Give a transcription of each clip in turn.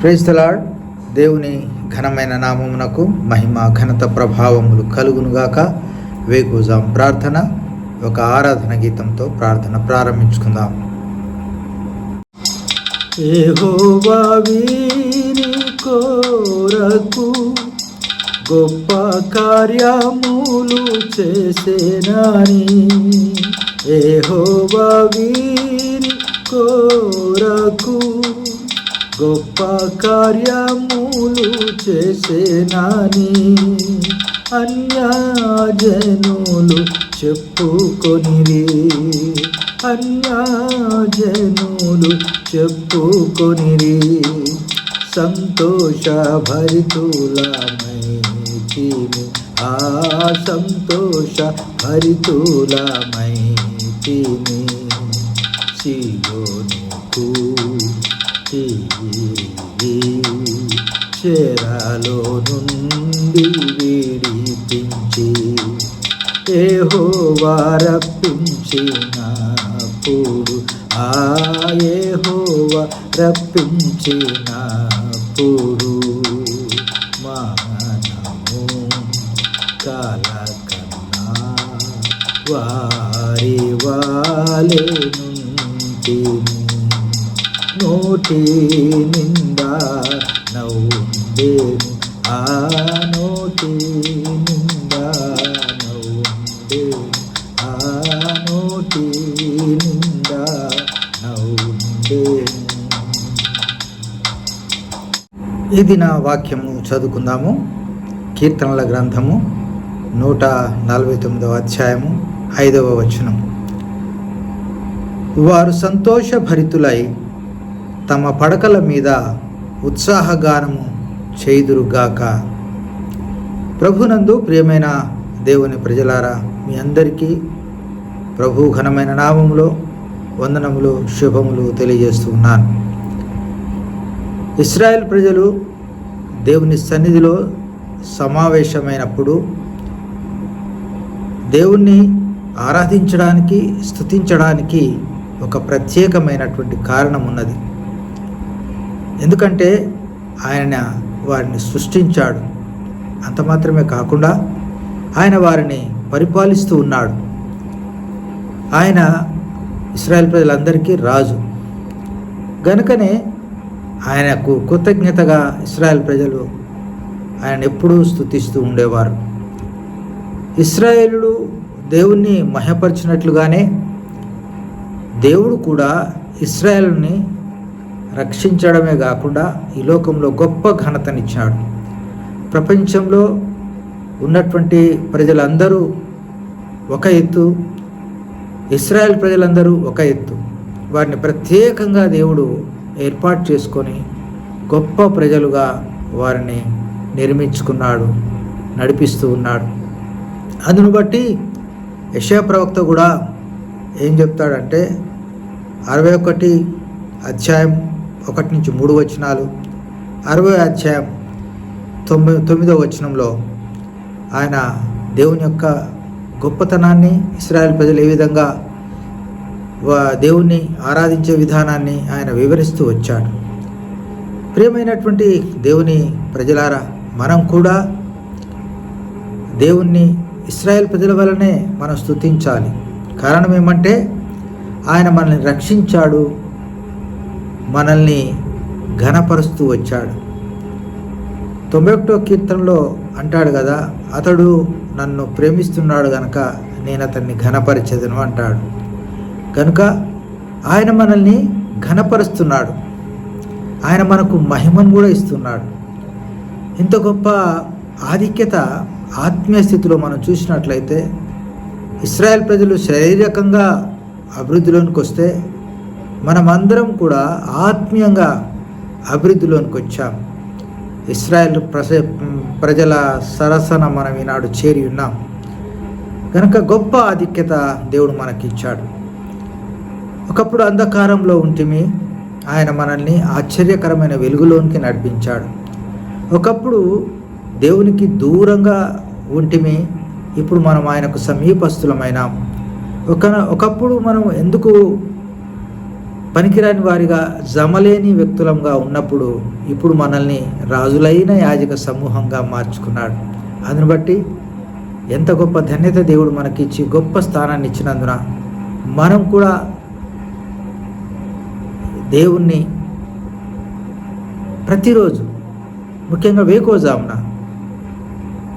క్రైస్తలాడ్ దేవుని ఘనమైన నామమునకు మహిమ ఘనత ప్రభావములు కలుగునుగాక వేకుజాం ప్రార్థన ఒక ఆరాధన గీతంతో ప్రార్థన ప్రారంభించుకుందాం. కోరకు గొప్ప కార్యములు చేసేనాని. ఏహో వీరి గొప్ప కార్యములు చేసేనని అన్యజనులు చెప్పుకొనిరి. అన్యజనులు చెప్పుకొనిరి. సంతోష భరితులమైతిమి ఆ సంతోష భరితులమైతిమి సియోనుకు చెరలో నుండి విడిపించి ఏహోవా రప్పించినప్పుడు ఆ ఏ ఏహోవా రప్పించినప్పుడు మనము కలకన్నా వారి వాలే నుండిని నోటి నిండా నవ్వుండేను. ఆ నోటి నిండా నవ్వుండేను. ఆ నోటి నిండా నవ్వుండేను. ఇది నా వాక్యము చదువుకుందాము. కీర్తనల గ్రంథము నూట నలభై తొమ్మిదవ అధ్యాయము ఐదవ వచనం వారు సంతోషభరితులై తమ పడకల మీద ఉత్సాహగానము చేదురుగాక ప్రభునందు ప్రియమైన దేవుని ప్రజలారా మీ అందరికీ ప్రభు ఘనమైన నామములో వందనములు శుభములు తెలియజేస్తూ ఉన్నాను. ఇస్రాయెల్ ప్రజలు దేవుని సన్నిధిలో సమావేశమైనప్పుడు దేవుణ్ణి ఆరాధించడానికి స్తుతించడానికి ఒక ప్రత్యేకమైనటువంటి కారణం ఉన్నది ఎందుకంటే ఆయన వారిని సృష్టించాడు. అంత మాత్రమే కాకుండా ఆయన వారిని పరిపాలిస్తూ ఉన్నాడు. ఆయన ఇస్రాయల్ ప్రజలందరికీ రాజు. గనుకనే ఆయనకు కృతజ్ఞతగా ఇస్రాయేల్ ప్రజలు ఆయన ఎప్పుడూ స్తుతిస్తూ ఉండేవారు. ఇస్రాయేలుడు దేవుణ్ణి మహపరిచినట్లుగానే దేవుడు కూడా ఇస్రాయేల్ని రక్షించడమే కాకుండా ఈ లోకంలో గొప్ప ఘనతనిచ్చాడు. ప్రపంచంలో ఉన్నటువంటి ప్రజలందరూ ఒక ఎత్తు ఇస్రాయల్ ప్రజలందరూ ఒక ఎత్తు. వారిని ప్రత్యేకంగా దేవుడు ఏర్పాటు చేసుకొని గొప్ప ప్రజలుగా వారిని నిర్మించుకున్నాడు నడిపిస్తూ ఉన్నాడు. అందును బట్టి యశా ప్రవక్త కూడా ఏం చెప్తాడంటే అరవై ఒకటి అధ్యాయం ఒకటి నుంచి మూడు వచనాలు. అరవై అధ్యాయం తొమ్మిది తొమ్మిదో వచనంలో ఆయన దేవుని యొక్క గొప్పతనాన్ని ఇస్రాయల్ ప్రజలు ఏ విధంగా వా- దేవుణ్ణి ఆరాధించే విధానాన్ని ఆయన వివరిస్తూ వచ్చాడు. ప్రియమైనటువంటి దేవుని ప్రజలారా మనం కూడా దేవుణ్ణి ఇస్రాయల్ ప్రజల వలనే మనం స్తుతించాలి. కారణం ఏమంటే ఆయన మనల్ని రక్షించాడు మనల్ని ఘనపరుస్తూ వచ్చాడు. తొంభై ఒకటో కీర్తనలో అంటాడు కదా అతడు నన్ను ప్రేమిస్తున్నాడు గనక నేను అతన్ని ఘనపరిచేదను అంటాడు. కనుక ఆయన మనల్ని ఘనపరుస్తున్నాడు. ఆయన మనకు మహిమను కూడా ఇస్తున్నాడు. ఇంత గొప్ప ఆధిక్యత ఆత్మీయ స్థితిలో మనం చూసినట్లయితే ఇస్రాయేల్ ప్రజలు శారీరకంగా అభివృద్ధిలోనికి వస్తే మనమందరం కూడా ఆత్మీయంగా అభివృద్ధిలోనికి వచ్చాం. ఇస్రాయెల్ ప్రజ ప్రజల సరసన మనం ఈనాడు చేరి ఉన్నాం. కనుక గొప్ప ఆధిక్యత దేవుడు మనకిచ్చాడు. ఒకప్పుడు అంధకారంలో ఉంటిమి ఆయన మనల్ని ఆశ్చర్యకరమైన వెలుగులోనికి నడిపించాడు. ఒకప్పుడు దేవునికి దూరంగా ఉంటిమి ఇప్పుడు మనం ఆయనకు సమీపస్తులమైనాం ఒక ఒకప్పుడు మనం ఎందుకు పనికిరాని వారిగా జమలేని వ్యక్తులంగా ఉన్నప్పుడు ఇప్పుడు మనల్ని రాజులైన యాజక సమూహంగా మార్చుకున్నాడు. అందుని బట్టి ఎంత గొప్ప ధన్యత దేవుడు మనకిచ్చి గొప్ప స్థానాన్ని ఇచ్చినందున మనం కూడా దేవుణ్ణి ప్రతిరోజు ముఖ్యంగా వేకోజామున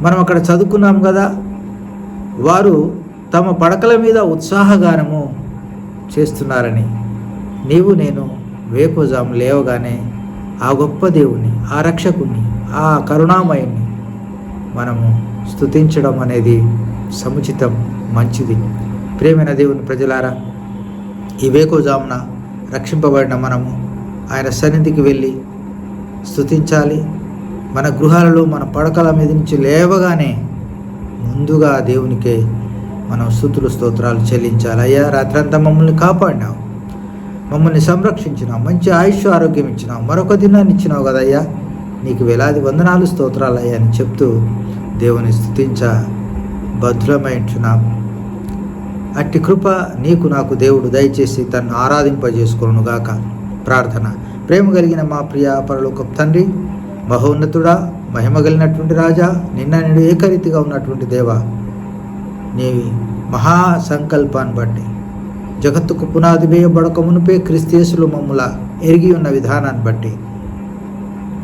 మనం అక్కడ చదువుకున్నాం కదా వారు తమ పడకల మీద ఉత్సాహగానము చేస్తున్నారని నీవు నేను వేకుజాం లేవగానే ఆ గొప్ప దేవుణ్ణి ఆ రక్షకుణ్ణి ఆ కరుణామయుణ్ణి మనము స్తుతించడం అనేది సముచితం మంచిది. ప్రేమైన దేవుని ప్రజలారా ఈ వేకుజామున రక్షింపబడిన మనము ఆయన సన్నిధికి వెళ్ళి స్థుతించాలి మన గృహాలలో మన పడకల మీద నుంచి లేవగానే ముందుగా దేవునికే మనం స్థుతులు స్తోత్రాలు చెల్లించాలి. అయ్యా రాత్రంతా మమ్మల్ని కాపాడినావు. మమ్మల్ని సంరక్షించినావు మంచి ఆయుష్ ఆరోగ్యం ఇచ్చినావు మరొక దినాన్ని ఇచ్చినావు కదయ్యా. నీకు వేలాది వందనాలు స్తోత్రాలయ్యా అని చెప్తూ దేవుని స్థుతించ భద్రమై ఉంటున్నాం అట్టి కృప నీకు నాకు దేవుడు దయచేసి తన్ను ఆరాధింపజేసుకోను గాక ప్రార్థన. ప్రేమ కలిగిన మా ప్రియ పరలోక తండ్రి మహోన్నతుడా మహిమ కలిగినటువంటి రాజా నిన్న నేడు ఏకరీతిగా ఉన్నటువంటి దేవా నీ మహా సంకల్పాన్ని బట్టి జగత్తుకు పునాది వేయబడక మునిపే క్రిస్తేసులు మమ్ముల ఎరిగి ఉన్న విధానాన్ని బట్టి.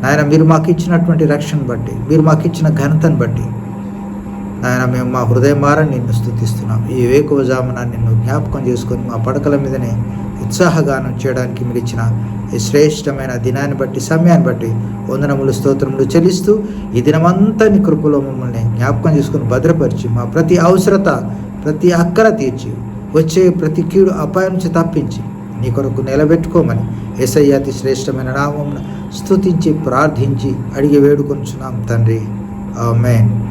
నాయన మీరు మాకు ఇచ్చినటువంటి రక్షణ బట్టి మీరు మాకు ఇచ్చిన ఘనతను బట్టి. నాయన మేము మా హృదయమారని నిన్ను స్థుతిస్తున్నాం. ఈ వేకువజామున నిన్ను జ్ఞాపకం చేసుకొని మా పడకల మీదనే ఉత్సాహగానం చేయడానికి మీరు ఇచ్చిన ఈ శ్రేష్టమైన దినాన్ని బట్టి సమయాన్ని బట్టి వందనములు స్తోత్రములు చెల్లిస్తూ ఈ దినమంతా నీ కృపలో మమ్మల్ని జ్ఞాపకం చేసుకొని భద్రపరిచి మా ప్రతి అవసరత ప్రతి అక్కర తీర్చి వచ్చే ప్రతి కీడు అపాయం నుంచి తప్పించి నీ కొరకు నిలబెట్టుకోమని ఎస్ఐ అతి శ్రేష్టమైన నామం స్తుతించి ప్రార్థించి అడిగి వేడుకొంచున్నాం తండ్రి. ఆమెన్.